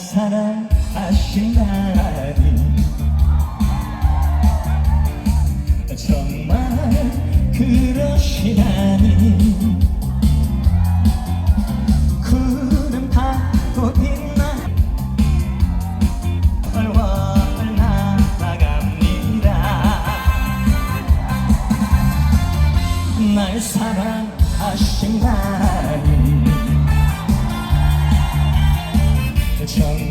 사랑하신다니 정말 그러시다니. chunk.